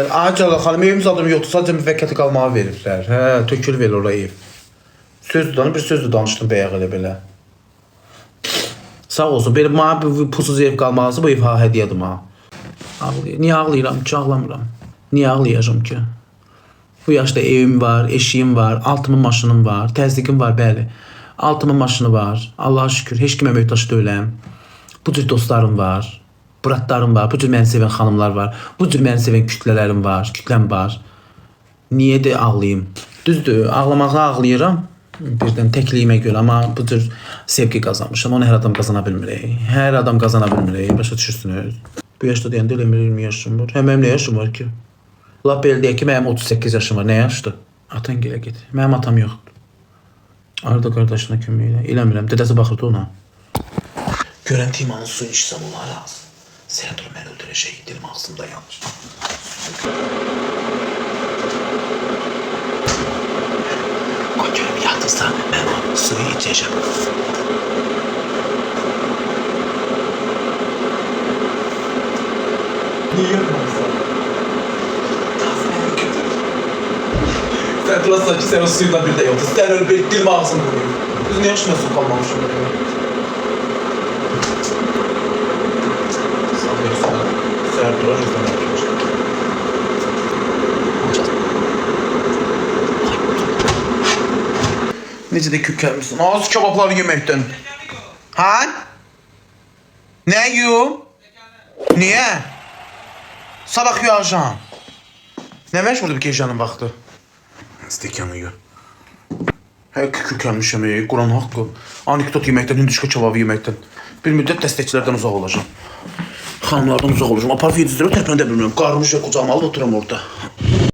Ağac Allah xanım evim zadım yoxdur. Sadəcə müvəqqəti qalmağa veriblər. Hə, tökül ver oraya ev. Söz danış, bir söz danışdım bayaq elə belə. Sağ olsun. Belə mənə bu pulsuz ev qalmazdı. Bu ev ha hədiyyədir mənə. Ağlayır. Niyə ağlayıram ki, ağlamıram. Niyə ağlayacağım ki? Bu yaşda evim var, eşiyim var, altımın maşınım var, təzyiqim var, bəli. Altımın maşını var. Allah'a şükür. Heç kimə möhtaç deyiləm. Bu cür dostlarım var. Bratlarım var. Bu cür məni sevən xanımlar var. Bu cür məni sevən kütlələrim var, kütləm var. Niyə də ağlayım? Düzdür, ağlamağa ağlayıram. Birdən təkliyimə görə, amma bu cür sevgi qazanmışam. Onu hər adam qazana bilmir. Hər adam qazana bilmir. Başa düşürsünüz? Bu yaşda deyəndə elə 20 yaşım var. Hə, mənim nə yaşım var ki? Lap belə deyək ki, mənim 38 yaşım var. Nə yaşdır? Atan gilə get. Mənim atam yoxdur. Arda qardaşına kömək elə. Eləmirəm. Dədəsi baxırdı ona. Görən Timanın suyunu içsəm olar məni öldürəcək. Dilim ağzımda yanır. Qoy görüm yatırsa mən o suyu içəcəm. Niye yapmazsan? Sen klasla ki sen o suyla bir de yoktu. Sen öyle bir dilim ağzını vuruyor. Biz ne yaşıyorsun kalmamış Necə də kökəlmişsin. Az kebabları yeməkdən. Ha? Nə yiyum? Niyə? Sabah yuyacağam. Nə məşğuldur bu gecənin vaxtı? Stəkanı yiyor. Hə, kökəlmişəm, ey, Quran haqqı. Anekdot yeməkdən, hündüşka kebabı yeməkdən. Bir müddət dəstəkçilərdən uzaq olacağam. Xanımlardan uzaq olacağam. Apar yedizdirə tərpənə də bilmirəm. Qarmış ya qucağıma alıb oturam orada.